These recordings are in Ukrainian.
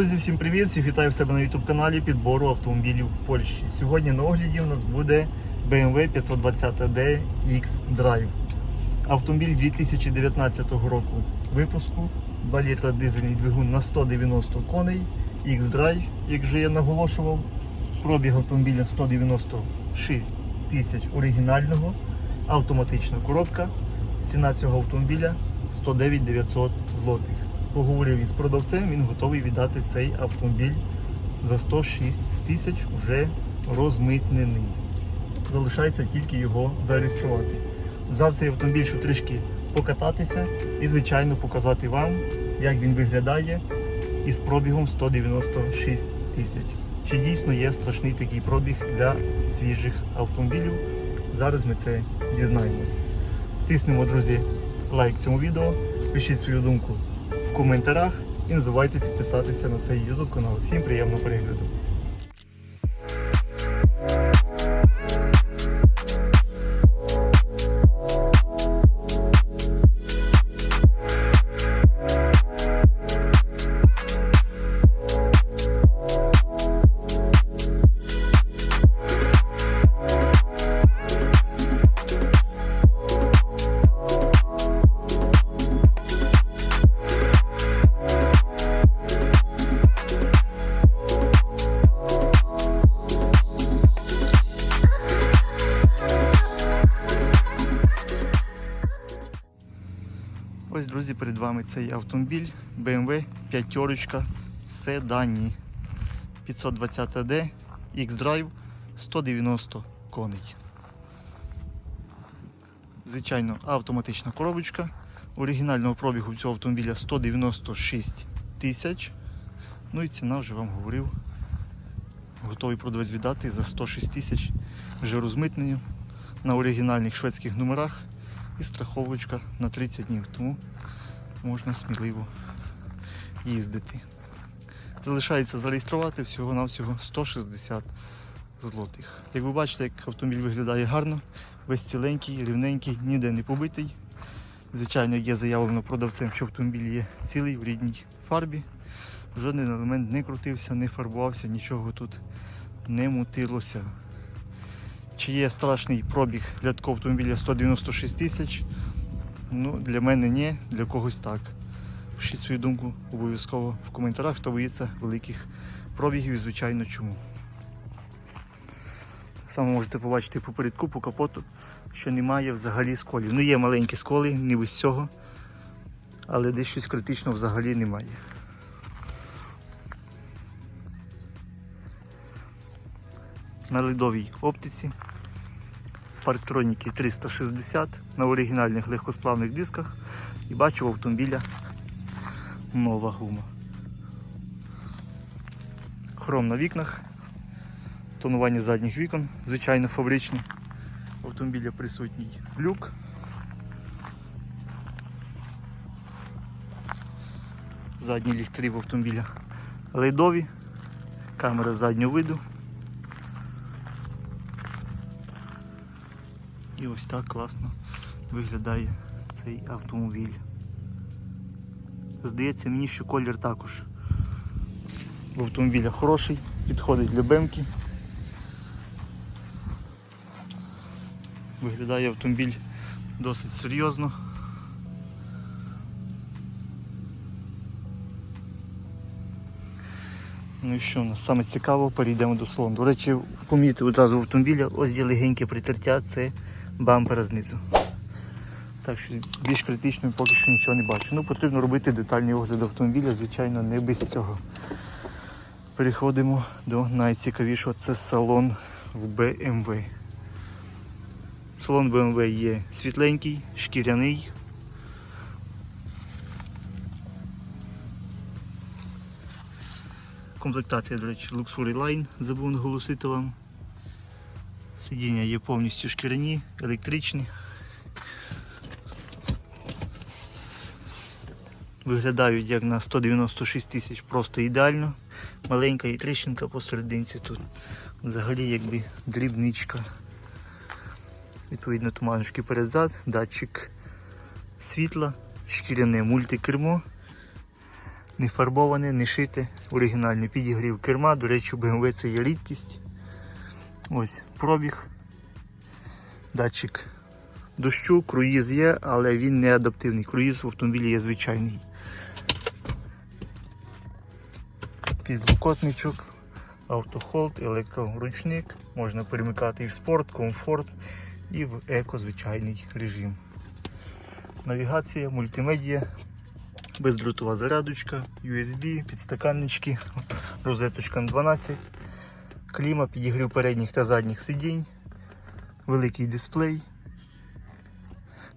Друзі, всім привіт! Всіх вітаю в себе на YouTube каналі підбору автомобілів в Польщі. Сьогодні на огляді у нас буде BMW 520D X-Drive. Автомобіль 2019 року випуску, 2 літра дизельний двигун на 190 коней, X-Drive, як вже я наголошував. Пробіг автомобіля 196 тисяч оригінального, автоматична коробка. Ціна цього автомобіля 109 900 злотих. Поговорив із продавцем, він готовий віддати цей автомобіль за 106 тисяч уже розмитнений. Залишається тільки його зареєструвати. Взяв цей автомобіль, щоб трішки покататися і, звичайно, показати вам, як він виглядає із пробігом 196 тисяч. Чи дійсно є страшний такий пробіг для свіжих автомобілів? Зараз ми це дізнаємось. Тиснемо, друзі, лайк цьому відео, пишіть свою думку в коментарях і не забувайте підписатися на цей YouTube канал. Всім приємного перегляду. Друзі, перед вами цей автомобіль BMW 5 Седані 520D X-Drive 190 коней. Звичайно, автоматична коробочка. Оригінального пробігу цього автомобіля 196 тисяч. Ну і ціна вже вам говорив. Готовий продавець віддати за 106 тисяч вже розмитненню на оригінальних шведських номерах і страховочка на 30 днів, тому можна сміливо їздити. Залишається зареєструвати всього-навсього 160 злотих. Як ви бачите, як автомобіль виглядає гарно, весь ціленький, рівненький, ніде не побитий. Звичайно, є заявлено продавцем, що автомобіль є цілий в рідній фарбі. Жоден елемент не крутився, не фарбувався, нічого тут не мутилося. Чи є страшний пробіг для такого автомобіля 196 тисяч? Ну, для мене ні, для когось так. Пишіть свою думку обов'язково в коментарях, хто боїться великих пробігів і звичайно чому. Так само можете побачити по передку, по капоту, що немає взагалі сколів. Ну є маленькі сколи, не без цього, але десь щось критичного взагалі немає. На ледовій оптиці парктроніки 360 на оригінальних легкосплавних дисках і бачу в автомобіля нова гума. Хром на вікнах, тонування задніх вікон, звичайно фабричні. В автомобіля присутній люк. Задні ліхтарі в автомобіля ледові, камера заднього виду. І ось так класно виглядає цей автомобіль. Здається мені, що колір також в автомобіля хороший, підходить для бемки. Виглядає автомобіль досить серйозно. Ну і що у нас саме цікаво, перейдемо до салону. До речі, помітив одразу в автомобіля, ось є легеньке притертя, це бампера знизу. Так що більш критично поки що нічого не бачу. Ну, потрібно робити детальний огляд автомобіля, звичайно, не без цього. Переходимо до найцікавішого, це салон в BMW. Салон BMW є світленький, шкіряний. Комплектація, до речі, Luxury Line, забув наголосити вам. Сидіння є повністю шкіряні, електричні. Виглядають як на 196 тисяч просто ідеально. Маленька і тріщинка посерединці тут. Взагалі якби дрібничка. Відповідно туманочки перед-зад, датчик світла, шкіряне мультикермо. не фарбоване, не шите, оригінальний підігрів керма. До речі, BMW це є рідкість. Ось пробіг. Датчик дощу, круїз є, але він не адаптивний. Круїз в автомобілі є звичайний. Підлокотничок, автохолд, електроручник. Можна перемикати і в спорт, комфорт, і в еко звичайний режим. Навігація, мультимедія, бездротова зарядочка, USB, підстаканнички, розеточка на 12, кліма, підігрів передніх та задніх сидінь, великий дисплей,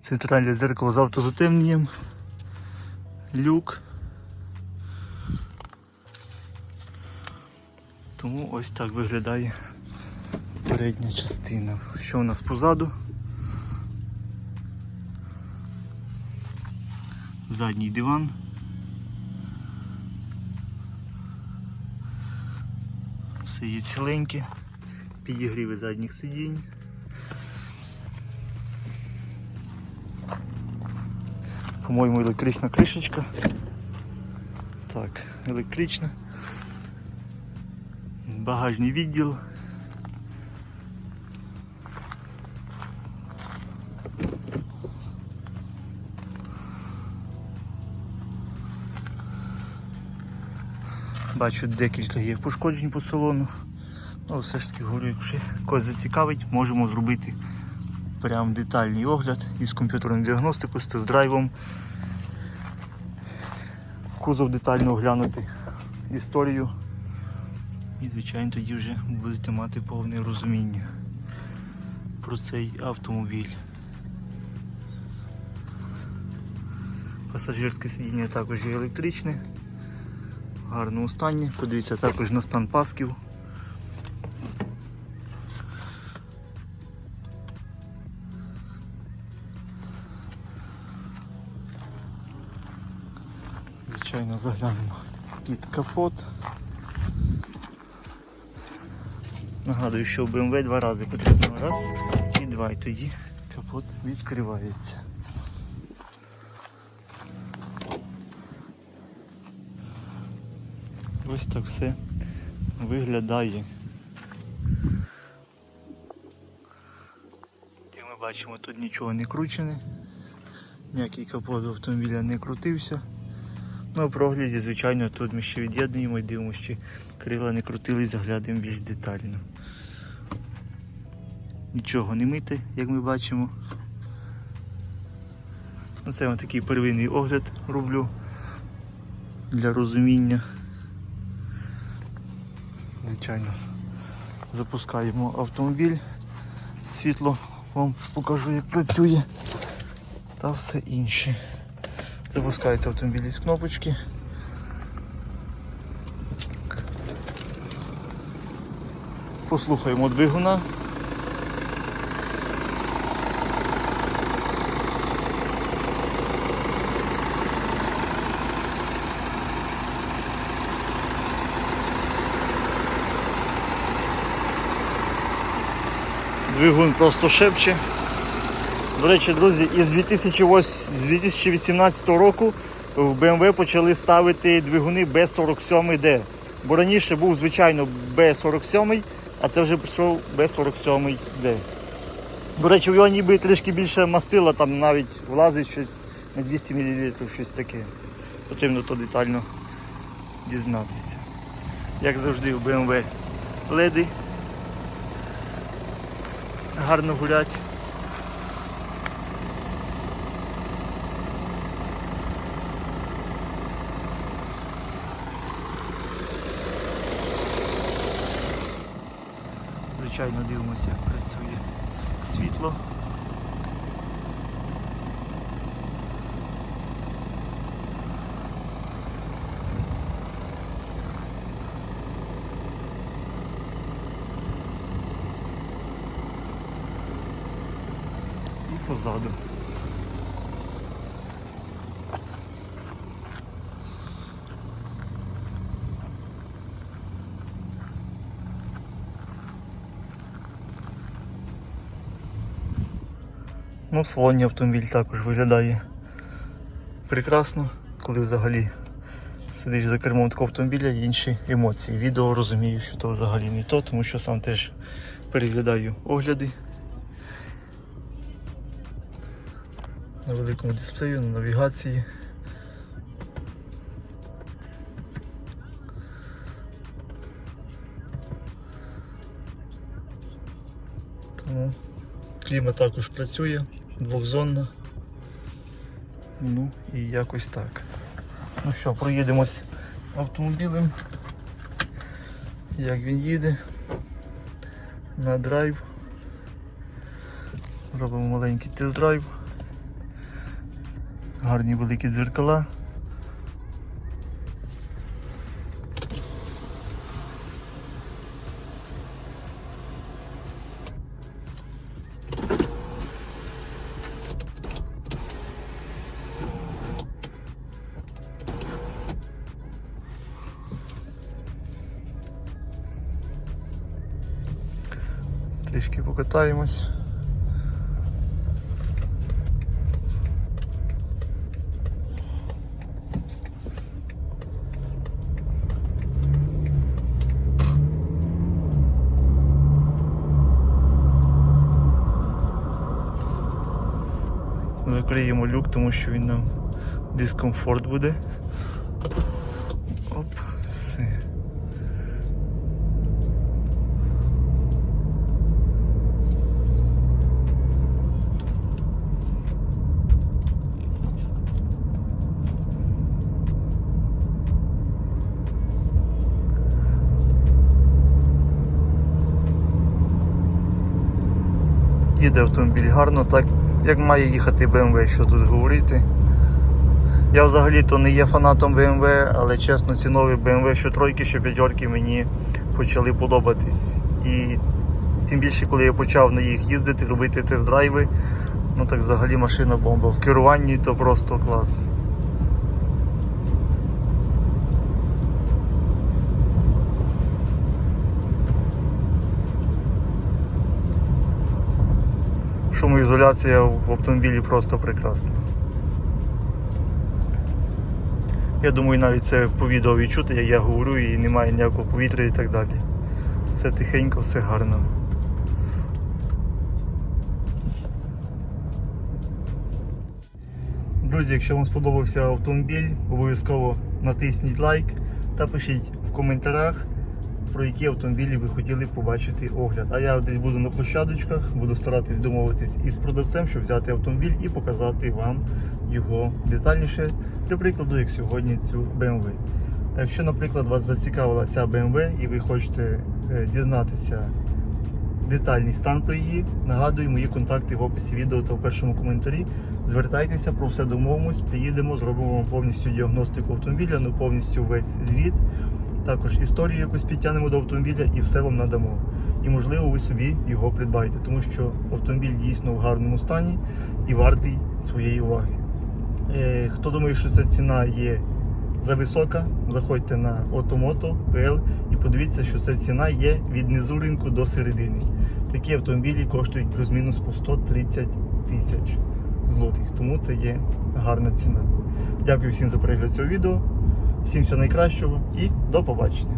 центральне зеркало з автозатемненням, люк. Тому ось так виглядає передня частина. Що у нас позаду? Задній диван. Все є ціленьке, підігріви задніх сидінь. По-моєму, електрична кришечка. Так, електрична. Багажний відділ. Бачу, декілька є пошкоджень по салону. Ну, все ж таки говорю, якщо когось зацікавить, можемо зробити прям детальний огляд із комп'ютерною діагностикою, з тест-драйвом. Кузов детально оглянути історію. І, звичайно, тоді вже будете мати повне розуміння про цей автомобіль. Пасажирське сидіння також є електричне, гарному стані. Подивіться також на стан пасків. Звичайно, заглянемо під капот. Нагадую, що в BMW два рази потрібно. Раз і два. І тоді капот відкривається. Ось так все виглядає. Як ми бачимо, тут нічого не кручене, ніякий капот автомобіля не крутився. Ну, при огляді, звичайно, тут ми ще від'єднуємо і дивимося, чи крила не крутились, заглядаємо більш детально. Нічого не мити, як ми бачимо. Ну, Це я такий первинний огляд роблю для розуміння. Звичайно, запускаємо автомобіль, світло вам покажу, як працює та все інше. Запускається автомобіль із кнопочки. Послухаємо двигуна. Двигун просто шепче. До речі, друзі, із 2008 з 2018 року в BMW почали ставити двигуни B47D. Бо раніше був, звичайно, B47, а це вже пішов B47D. До речі, в його ніби трішки більше мастила, там навіть влазить щось на 200 мл, щось таке. Потрібно то детально дізнатися. Як завжди в BMW леди гарно гулять. Звичайно дивимося, як працює світло. Позаду. Ну, в салоні автомобіль також виглядає прекрасно, коли взагалі сидиш за кермом такого автомобіля і інші емоції. Відео розумію, що то взагалі не то, тому що сам теж переглядаю огляди. На великому дисплею, на навігації. Тому клімат також працює, двохзонна. Ну і якось так. Ну що, проїдемось автомобілем. Як він їде на драйв. Робимо маленький тест-драйв. Гарні великі дзеркала. Трішки покатаємось. Закриємо люк, тому що він нам дискомфорт буде. Оп, все. Їде автомобіль гарно, так як має їхати BMW, що тут говорити. Я взагалі-то не є фанатом BMW, але чесно, ці нові BMW, що тройки, що п'ятерки мені почали подобатись. І тим більше, коли я почав на їх їздити, робити тест-драйви, ну так взагалі машина бомба. В керуванні то просто клас. Шумоізоляція в автомобілі просто прекрасна. Я думаю, навіть це по відео відчути, як я говорю, і немає ніякого повітря і так далі. Все тихенько, все гарно. Друзі, якщо вам сподобався автомобіль, обов'язково натисніть лайк та пишіть в коментарях, про які автомобілі ви хотіли побачити огляд. А я десь буду на площадочках, буду старатись домовитись із продавцем, щоб взяти автомобіль і показати вам його детальніше. Для прикладу, як сьогодні цю BMW. Якщо, наприклад, вас зацікавила ця BMW і ви хочете е, дізнатися детальний стан про її, нагадую мої контакти в описі відео та в першому коментарі. Звертайтеся, про все домовимось, приїдемо, зробимо вам повністю діагностику автомобіля, ну повністю весь звіт. Також історію якусь підтягнемо до автомобіля і все вам надамо. І можливо ви собі його придбаєте, тому що автомобіль дійсно в гарному стані і вартий своєї уваги. Е, Хто думає, що ця ціна є зависока, заходьте на Automoto.pl і подивіться, що ця ціна є від низу ринку до середини. Такі автомобілі коштують плюс-мінус по 130 тисяч злотих, тому це є гарна ціна. Дякую всім за перегляд цього відео. Всім всього найкращого і до побачення.